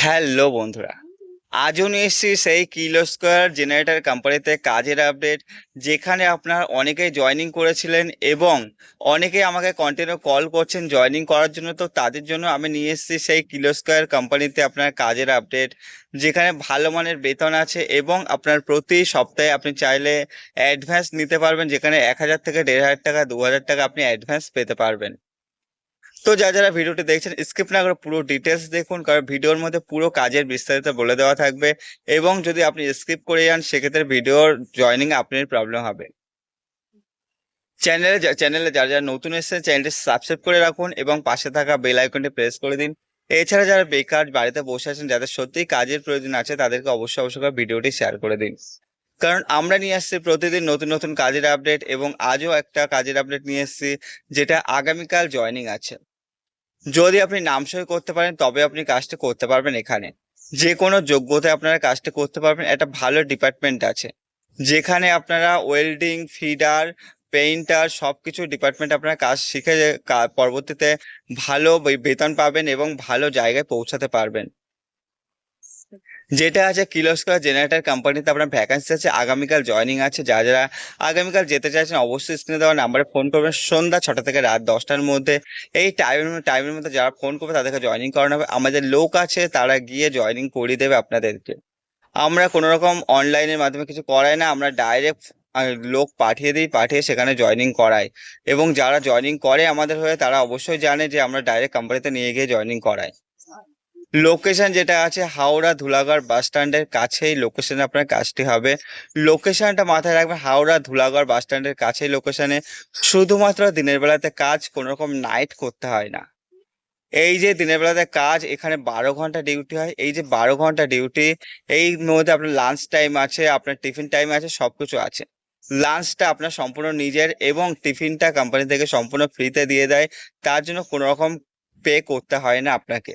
Hello বন্ধুরা আজও নিয়ে এসেছি সেই কিলো স্কোয়ার জেনারেটর কোম্পানিতে কাজের আপডেট যেখানে আপনার অনেকেই জয়েনিং করেছিলেন এবং অনেকেই আমাকে কন্টিনিউ কল করছেন জয়েনিং করার জন্য। তো তাদের জন্য আমি নিয়ে এসেছি সেই কিলো স্কোয়ার কোম্পানিতে আপনার কাজের আপডেট যেখানে ভালো মানের বেতন আছে এবং আপনার প্রতি সপ্তাহে আপনি চাইলে অ্যাডভান্স নিতে পারবেন, যেখানে এক হাজার থেকে দেড় হাজার টাকা, দু হাজার টাকা আপনি অ্যাডভান্স পেতে পারবেন। তো যারা যারা ভিডিওটি দেখছেন স্কিপ না করে পুরো ডিটেলস দেখুন, কারণ ভিডিওর মধ্যে পুরো কাজের বিস্তারিত বলে দেওয়া থাকবে এবং যদি আপনি স্কিপ করে যান, সেক্ষেত্রে ভিডিওর জয়নিং আপনার প্রবলেম হবে। চ্যানেলে চ্যানেলে যারা যারা নতুন এসেছে চ্যানেলটি সাবস্ক্রাইব করে রাখুন এবং পাশে থাকা বেল আইকনটি প্রেস করে দিন। এছাড়া যারা বেকার বাড়িতে বসে আছেন, যাদের সত্যিই কাজের প্রয়োজন আছে, তাদেরকে অবশ্যই অবশ্যই ভিডিওটি শেয়ার করে দিন। কারণ আমরা নিয়ে আসছি প্রতিদিন নতুন নতুন কাজের আপডেট এবং আজও একটা কাজের আপডেট নিয়ে এসেছি, যেটা আগামীকাল জয়নিং আছে। যদি আপনি নাম সই করতে পারেন, তবে আপনি কাজটা করতে পারবেন এখানে। যে কোনো যোগ্যতায় আপনারা কাজটা করতে পারবেন, একটা ভালো ডিপার্টমেন্ট আছে। যেখানে আপনারা ওয়েল্ডিং ফিডার পেইন্টার সব কিছু ডিপার্টমেন্ট আপনারা কাজ শিখে পরবর্তীতে ভালো বেতন পাবেন এবং ভালো জায়গায় পৌঁছাতে পারবেন। যেটা আছে কিলোস্কোয়ার জেনারেটর কোম্পানিতে আপনার ভ্যাকান্সি আছে, আগামীকাল জয়েনিং আছে, যারা যারা আগামীকাল যেতে চাইছেন অবশ্যই স্ক্রিনে দেওয়া নাম্বারে ফোন করবেন। সন্ধ্যা ছটা থেকে রাত দশটার মধ্যে। এই টাইমের টাইমের মধ্যে যারা ফোন করবে তাদেরকে জয়েনিং করানো হবে। আমাদের লোক আছে, তারা গিয়ে জয়েনিং করিয়ে দেবে আপনাদেরকে। আমরা কোনো রকম অনলাইনের মাধ্যমে কিছু করাই না, আমরা ডাইরেক্ট লোক পাঠিয়ে দিই, পাঠিয়ে সেখানে জয়েনিং করাই। এবং যারা জয়েনিং করে আমাদের হয়ে, তারা অবশ্যই জানে যে আমরা ডাইরেক্ট কোম্পানিতে নিয়ে গিয়ে জয়েনিং করাই। লোকেশন যেটা আছে, হাওড়া ধুলাগড় বাস স্ট্যান্ডের কাছেই লোকেশানে আপনার কাজটি হবে। লোকেশনটা মাথায় রাখবেন, হাওড়া ধুলাগড় বাস স্ট্যান্ডের কাছেই লোকেশানে শুধুমাত্র দিনের বেলাতে কাজ কোনোরকম নাইট করতে হয় না। এই যে দিনের বেলাতে কাজ, এখানে বারো ঘণ্টা ডিউটি হয়। এই যে বারো ঘণ্টা ডিউটি এই মধ্যে আপনার লাঞ্চ টাইম আছে, আপনার টিফিন টাইম আছে সব কিছু আছে লাঞ্চটা আপনার সম্পূর্ণ নিজের এবং টিফিনটা কোম্পানি থেকে সম্পূর্ণ ফ্রিতে দিয়ে দেয়। তার জন্য কোনো রকম পে করতে হয় না আপনাকে।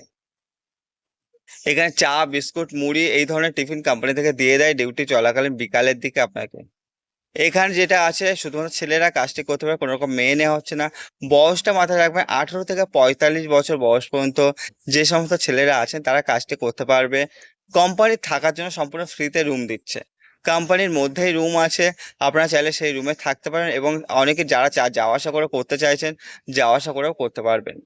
এখানে চা, বিস্কুট, মুড়ি এই ধরনের টিফিন কোম্পানি থেকে দিয়ে দেয়। ডিউটি চলাকালীন বিকালের দিকে আপনাকে। এখানে যেটা আছে, শুধুমাত্র ছেলেরা কাজটি করতে পারে, কোনো রকম মেয়ে নেওয়া হচ্ছে না। বয়সটা মাথায় রাখবেন, আঠারো থেকে পঁয়তাল্লিশ বছর বয়স পর্যন্ত যে সমস্ত ছেলেরা আছেন, তারা কাজটি করতে পারবে। কোম্পানি থাকার জন্য সম্পূর্ণ ফ্রিতে রুম দিচ্ছে। কোম্পানির মধ্যেই রুম আছে, আপনারা চাইলে সেই রুমে থাকতে পারেন এবং অনেকে যারা চা, যাওয়া আসা করে করতে চাইছেন, যাওয়া আসা করেও করতে পারবেন।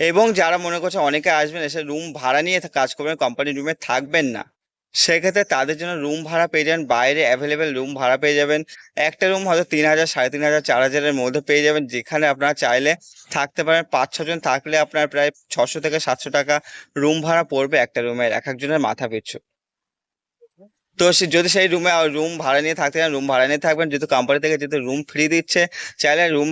এবং যারা মনে করছে অনেকে আসবেন এসে রুম ভাড়া নিয়ে কাজ করবেন কোম্পানির রুমে থাকবেন না। সেক্ষেত্রে তাদের জন্য রুম ভাড়া পেয়ে যাবেন, বাইরে অ্যাভেলেবেল রুম ভাড়া পেয়ে যাবেন। একটা রুম হয়তো তিন হাজার, সাড়ে তিন হাজার, চার হাজারের মধ্যে পেয়ে যাবেন, যেখানে আপনারা চাইলে থাকতে পারেন। পাঁচ ছজন থাকলে আপনার প্রায় ছশো থেকে সাতশো টাকা রুম ভাড়া পড়বে একটা রুমের এক একজনের মাথা পিছু। তো যদি সেই রুমে রুম ভাড়া নিয়ে থাকতে চান রুম ভাড়া নিয়ে থাকবেন। যেহেতু কোম্পানি থেকে যেহেতু রুম ফ্রি দিচ্ছে, চাইলে রুম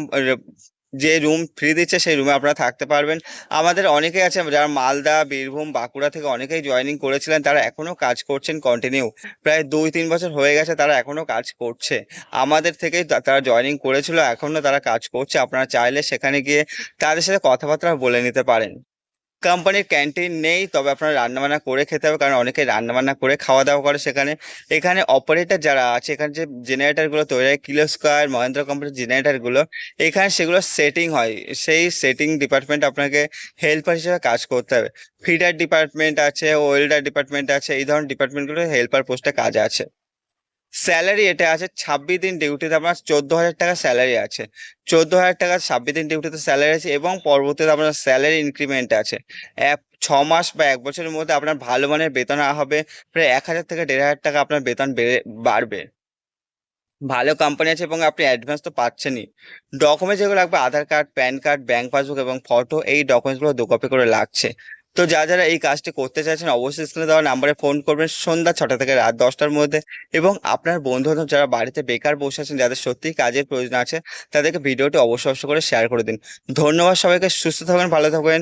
যে রুম ফ্রি দিচ্ছে সেই রুমে আপনারা থাকতে পারবেন। আমাদের অনেকেই আছে, যারা মালদা, বীরভূম, বাঁকুড়া থেকে অনেকেই জয়নিং করেছিলেন, তারা এখনও কাজ করছেন কন্টিনিউ প্রায় দুই তিন বছর হয়ে গেছে তারা এখনও কাজ করছে। আমাদের থেকেই তারা জয়নিং করেছিল এখনও তারা কাজ করছে। আপনারা চাইলে সেখানে গিয়ে তাদের সাথে কথাবার্তা বলে নিতে পারেন। কোম্পানির ক্যান্টিন নেই, তবে আপনারা রান্নাবান্না করে খেতে হবে, কারণ অনেকে রান্নাবান্না করে খাওয়া দাওয়া করে সেখানে। এখানে অপারেটর যারা আছে, এখানে যে জেনারেটরগুলো তৈরি হয় কিলো স্কোয়ার মহেন্দ্র কোম্পানির জেনারেটারগুলো এখানে সেগুলো সেটিং হয়। সেই সেটিং ডিপার্টমেন্ট আপনাকে হেল্পার হিসেবে কাজ করতে হবে। ফিডার ডিপার্টমেন্ট আছে ওয়েল্ডার ডিপার্টমেন্ট আছে, এই ধরনের ডিপার্টমেন্টগুলো হেল্পার পোস্টে কাজ আছে। স্যালারি এটা আছে ছাব্বিশ দিন ডিউটিতে আপনার চোদ্দ হাজার টাকা স্যালারি আছে। চোদ্দ হাজার টাকা ছাব্বিশ দিন ডিউটিতে স্যালারি আছে এবং পরবর্তীতে আপনার স্যালারি ইনক্রিমেন্ট আছে। এক, ছ মাস বা এক বছরের মধ্যে আপনার ভালো মানের বেতন হবে, প্রায় এক হাজার থেকে দেড় হাজার টাকা আপনার বেতন বেড়ে, বাড়বে। ভালো কোম্পানি আছে এবং আপনি অ্যাডভান্স তো পাচ্ছেনই। ডকুমেন্টস যেগুলো লাগবে, Aadhaar card PAN card bank passbook এবং ফটো এই ডকুমেন্টসগুলো দু কপি করে লাগছে। তো যা যারা এই কাজটি করতে চাইছেন, অবশ্যই স্ক্রিনে দেওয়া নাম্বারে ফোন করবেন সন্ধ্যা ছটা থেকে রাত দশটার মধ্যে। এবং আপনার বন্ধু যারা বাড়িতে বেকার বসে আছেন, যাদের সত্যিই কাজের প্রয়োজন আছে, তাদেরকে ভিডিওটি অবশ্যই অবশ্যই করে শেয়ার করে দিন। ধন্যবাদ সবাইকে, সুস্থ থাকবেন, ভালো থাকবেন।